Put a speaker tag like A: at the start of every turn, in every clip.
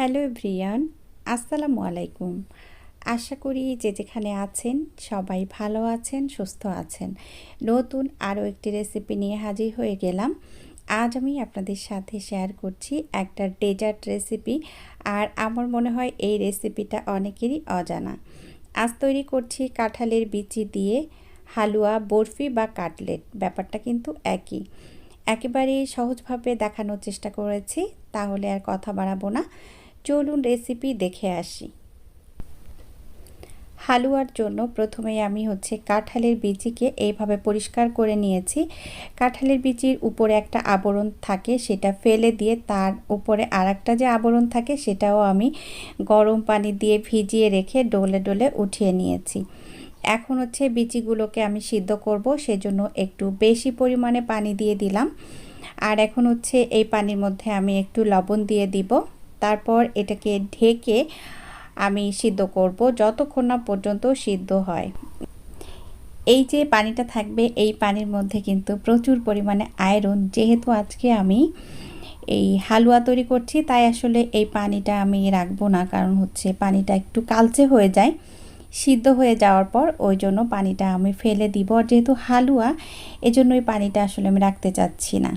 A: Hello Brian আসসালামু আলাইকুম। আশা করি যে যেখানে আছেন সবাই ভালো আছেন, সুস্থ আছেন। নতুন আরও একটি রেসিপি নিয়ে হাজির হয়ে গেলাম। আজ আমি আপনাদের সাথে শেয়ার করছি একটা ডেজার্ট রেসিপি আর আমার মনে হয় এই রেসিপিটা অনেকেরই অজানা। আজ তৈরি করছি কাঁঠালের বিচি দিয়ে হালুয়া, বরফি বা কাটলেট। ব্যাপারটা কিন্তু একই। একেবারেই সহজভাবে দেখানোর চেষ্টা করেছি, তাহলে আর কথা বাড়াবো না। চলুন রেসিপি দেখে আসি। হালুয়ার জন্য প্রথমে আমি হচ্ছে কাঁঠালের বিচিকে এইভাবে পরিষ্কার করে নিয়েছি। কাঁঠালের বিচির উপরে একটা আবরণ থাকে, সেটা ফেলে দিয়ে তার উপরে আর একটা যে আবরণ থাকে, সেটাও আমি গরম পানি দিয়ে ভিজিয়ে রেখে ডলে ডলে উঠিয়ে নিয়েছি। এখন হচ্ছে বিচিগুলোকে আমি সিদ্ধ করব, সেজন্য একটু বেশি পরিমাণে পানি দিয়ে দিলাম। আর এখন হচ্ছে এই পানির মধ্যে আমি একটু লবণ দিয়ে দিব। তারপর এটাকে ঢেকে আমি সিদ্ধ করব যতক্ষণ না পর্যন্ত সিদ্ধ হয়। এই যে পানিটা থাকবে, এই পানির মধ্যে কিন্তু প্রচুর পরিমাণে আয়রন। যেহেতু আজকে আমি এই হালুয়া তৈরি করছি, তাই আসলে এই পানিটা আমি রাখব না, কারণ হচ্ছে পানিটা একটু কালচে হয়ে যায়। সিদ্ধ হয়ে যাওয়ার পর ওই জন্য পানিটা আমি ফেলে দিব। যেহেতু হালুয়া এজন্য ওই পানিটা আসলে আমি রাখতে চাচ্ছি না।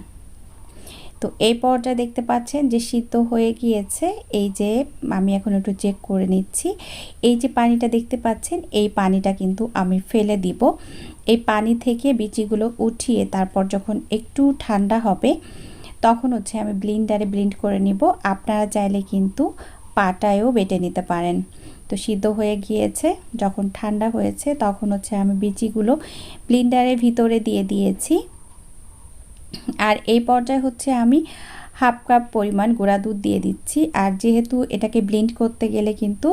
A: তো এই পর্যায়ে দেখতে পাচ্ছেন যে সিদ্ধ হয়ে গিয়েছে। এই যে আমি এখন একটু চেক করে নিচ্ছি। এই যে পানিটা দেখতে পাচ্ছেন, এই পানিটা কিন্তু আমি ফেলে দিব। এই পানি থেকে বিচিগুলো উঠিয়ে তারপর যখন একটু ঠান্ডা হবে, তখন হচ্ছে আমি ব্লিন্ডারে ব্লিন্ড করে নিব। আপনারা চাইলে কিন্তু পাটায়ও বেটে নিতে পারেন। তো সিদ্ধ হয়ে গিয়েছে, যখন ঠান্ডা হয়েছে, তখন হচ্ছে আমি বিচিগুলো ব্লিন্ডারের ভিতরে দিয়ে দিয়েছি। আর এই পর্যায়ে হচ্ছে আমি হাফ কাপ পরিমাণ গুঁড়া দুধ দিয়ে দিচ্ছি। আর যেহেতু এটাকে ব্লেন্ড করতে গেলে কিন্তু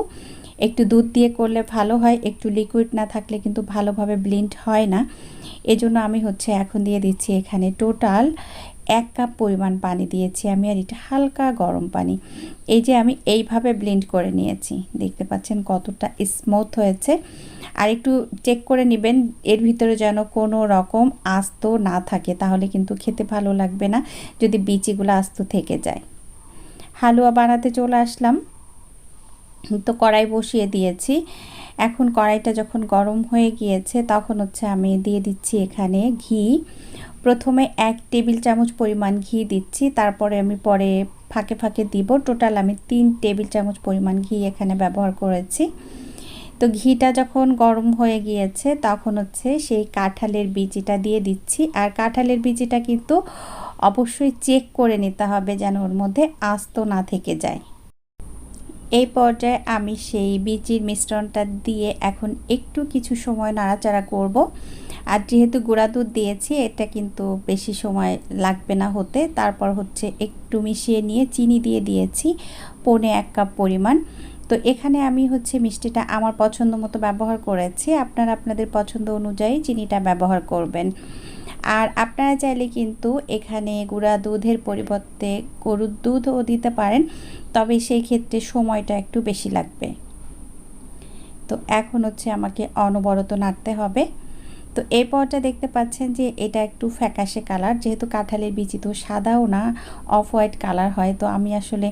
A: একটু দুধ দিয়ে করলে ভালো হয়, একটু লিকুইড না থাকলে কিন্তু ভালোভাবে ব্লেন্ড হয় না। এজন্য আমি হচ্ছে এখন দিয়ে দিচ্ছি এখানে টোটাল এক কাপ পরিমাণ পানি দিয়েছি আমি আর এটা হালকা গরম পানি। এই যে আমি এইভাবে ব্লেন্ড করে নিয়েছি, দেখতে পাচ্ছেন কতটা স্মুথ হয়েছে। আর একটু চেক করে নেবেন, এর ভিতরে যেন কোনো রকম আস্ত না থাকে, তাহলে কিন্তু খেতে ভালো লাগবে না যদি বিচিগুলো আস্ত থেকে যায়। হালুয়া বানাতে চলে আসলাম। তো কড়াই বসিয়ে দিয়েছি। এখন কড়াইটা যখন গরম হয়ে গিয়েছে, তখন হচ্ছে আমি দিয়ে দিচ্ছি এখানে ঘি। প্রথমে এক টেবিল চামচ পরিমাণ ঘি দিচ্ছি, তারপরে আমি পরে ফাঁকে ফাঁকে দিব। টোটাল আমি তিন টেবিল চামচ পরিমাণ ঘি এখানে ব্যবহার করেছি। তো ঘিটা যখন গরম হয়ে গিয়েছে, তখন হচ্ছে সেই কাঁঠালের বিচিটা দিয়ে দিচ্ছি। আর কাঁঠালের বিচিটা কিন্তু অবশ্যই চেক করে নিতে হবে যেন ওর মধ্যে আস্ত না থেকে যায়। এই পর্যায়ে আমি সেই বিচির মিশ্রণটা দিয়ে এখন একটু কিছু সময় নাড়াচাড়া করব। আর যেহেতু গুঁড়া দুধ দিয়েছি, এটা কিন্তু বেশি সময় লাগবে না হতে। তারপর হচ্ছে একটু মিশিয়ে নিয়ে চিনি দিয়ে দিয়েছি, পৌনে এক কাপ পরিমাণ। তো এখানে আমি হচ্ছে মিষ্টিটা আমার পছন্দ মতো ব্যবহার করেছি। আপনারা আপনাদের পছন্দ অনুযায়ী চিনিটা ব্যবহার করবেন। আর আপনারা চাইলে কিন্তু এখানে গুঁড়া দুধের পরিবর্তে গরুর দুধও দিতে পারেন, তবে সেই ক্ষেত্রে সময়টা একটু বেশি লাগবে। তো এখন হচ্ছে আমাকে অনবরত নাড়তে হবে। তো এই পরটা দেখতে পাচ্ছেন যে এটা একটু ফ্যাকাশে কালার, যেহেতু কাঁঠালের বিচি তো সাদাও না, অফ হোয়াইট কালার হয়। তো আমি আসলে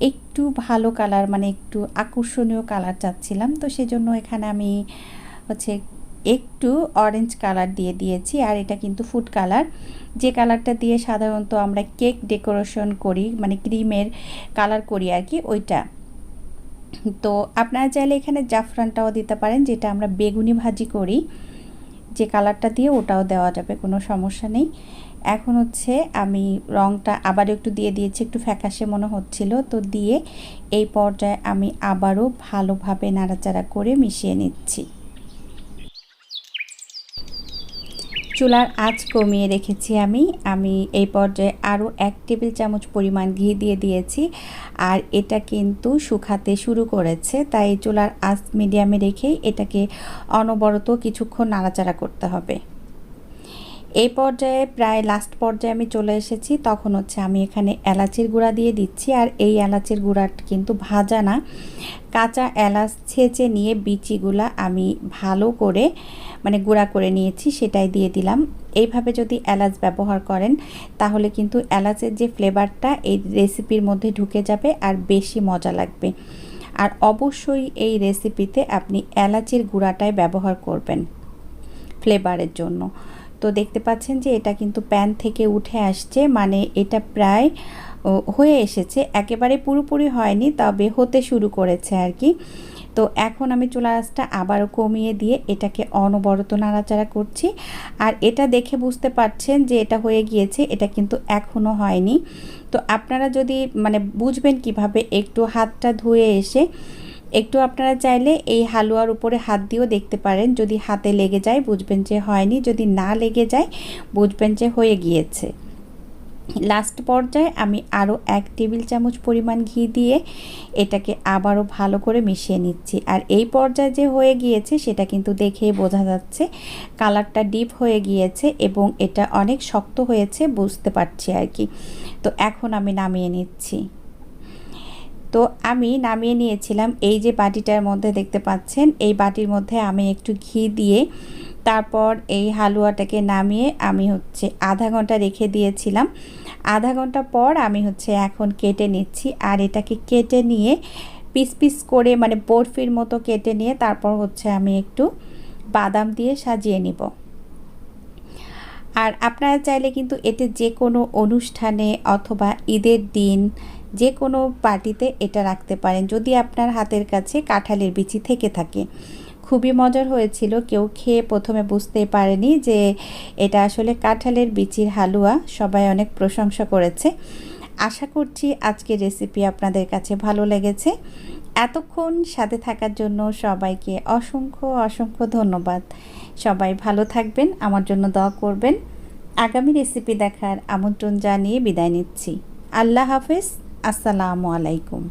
A: একটু ভালো কালার মানে একটু আকর্ষণীয় কালার চাচ্ছিলাম। তো সেজন্য এখানে আমি হচ্ছে একটু অরেঞ্জ কালার দিয়ে দিয়েছি, আর এটা কিন্তু ফুড কালার যে কালারটা দিয়ে সাধারণত আমরা কেক ডেকোরেশন করি মানে ক্রিমের কালার করি আর কি, ওইটা। তো আপনারা চাইলে এখানে জাফরানটাও দিতে পারেন, যেটা আমরা বেগুনি ভাজি করি। যে কালারটা দিয়ে ওটাও দেওয়া যাবে, কোনো সমস্যা নেই। এখন হচ্ছে আমি রংটা আবার একটু দিয়ে দিয়েছি, একটু ফ্যাকাশে মনে হচ্ছিল, তো দিয়ে এই পর্যায়ে আমি আবারও ভালোভাবে নাড়াচাড়া করে মিশিয়ে নিচ্ছি। চুলার আঁচ কমিয়ে রেখেছি আমি। আমি এই পর্যায়ে আরও এক টেবিল চামচ পরিমাণ ঘি দিয়ে দিয়েছি। আর এটা কিন্তু শুকাতে শুরু করেছে, তাই চুলার আঁচ মিডিয়ামে রেখেই এটাকে অনবরত কিছুক্ষণ নাড়াচাড়া করতে হবে। এই পর্যায়ে প্রায় লাস্ট পর্যায়ে আমি চলে এসেছি, তখন হচ্ছে আমি এখানে এলাচির গুঁড়া দিয়ে দিচ্ছি। আর এই এলাচির গুঁড়াটা কিন্তু ভাজা না। কাঁচা এলাচ ছেঁচে নিয়ে বিচিগুলা আমি ভালো করে মানে গুঁড়া করে নিয়েছি, সেটাই দিয়ে দিলাম। এইভাবে যদি এলাচ ব্যবহার করেন, তাহলে কিন্তু এলাচের যে ফ্লেভারটা এই রেসিপির মধ্যে ঢুকে যাবে আর বেশি মজা লাগবে। আর অবশ্যই এই রেসিপিতে আপনি এলাচির গুঁড়াটাই ব্যবহার করবেন ফ্লেভারের জন্য। তো দেখতে পাচ্ছেন যে এটা কিন্তু প্যান থেকে উঠে আসছে মানে এটা প্রায় হয়ে এসেছে। একেবারে পুরোপুরি হয়নি, তবে হতে শুরু করেছে আর কি। তো এখন আমি চুলা আঁচটা আবারও কমিয়ে দিয়ে এটাকে অনবরত নাড়াচাড়া করছি। আর এটা দেখে বুঝতে পারছেন যে এটা হয়ে গিয়েছে, এটা কিন্তু এখনও হয়নি। তো আপনারা যদি মানে বুঝবেন কীভাবে একটু হাতটা ধুয়ে এসে একটু আপনারা চাইলে এই হালুয়ার উপরে হাত দিয়েও দেখতে পারেন। যদি হাতে লেগে যায়, বুঝবেন যে হয়নি। যদি না লেগে যায়, বুঝবেন যে হয়ে গিয়েছে। লাস্ট পর্যায়ে আমি আরও এক টেবিল চামচ পরিমাণ ঘি দিয়ে এটাকে আবারও ভালো করে মিশিয়ে নিচ্ছি। আর এই পর্যায়ে যে হয়ে গিয়েছে, সেটা কিন্তু দেখেই বোঝা যাচ্ছে, কালারটা ডিপ হয়ে গিয়েছে এবং এটা অনেক শক্ত হয়েছে, বুঝতে পারছি আর কি। তো এখন আমি নামিয়ে নিচ্ছি। তো আমি নামিয়ে নিয়েছিলাম। এই যে বাটিটার মধ্যে দেখতে পাচ্ছেন, এই বাটির মধ্যে আমি একটু ঘি দিয়ে তারপর এই হালুয়াটাকে নামিয়ে আমি হচ্ছে আধা ঘণ্টা রেখে দিয়েছিলাম। আধা ঘণ্টা পর আমি হচ্ছে এখন কেটে নিচ্ছি আর এটাকে কেটে নিয়ে পিস পিস করে মানে বরফির মতো কেটে নিয়ে তারপর হচ্ছে আমি একটু বাদাম দিয়ে সাজিয়ে নিব। আর আপনারা চাইলে কিন্তু এতে যে কোনো অনুষ্ঠানে অথবা ঈদের দিন যে কোনো পার্টিতে এটা রাখতে পারেন। যদি আপনার হাতের কাছে কাঁঠালের বিচি থেকে থাকে। খুবই মজার হয়েছিল। কেউ খেয়ে প্রথমে বুঝতে পারেনি যে এটা আসলে কাঁঠালের বিচির হালুয়া। সবাই অনেক প্রশংসা করেছে। আশা করছি আজকের রেসিপি আপনাদের কাছে ভালো লেগেছে। এতক্ষণ সাথে থাকার জন্য সবাইকে অসংখ্য অসংখ্য ধন্যবাদ। সবাই ভালো থাকবেন, আমার জন্য দোয়া করবেন। আগামী রেসিপি দেখার আমন্ত্রণ জানিয়ে বিদায় নিচ্ছি। আল্লাহ হাফেজ। আসসালামু আলাইকুম।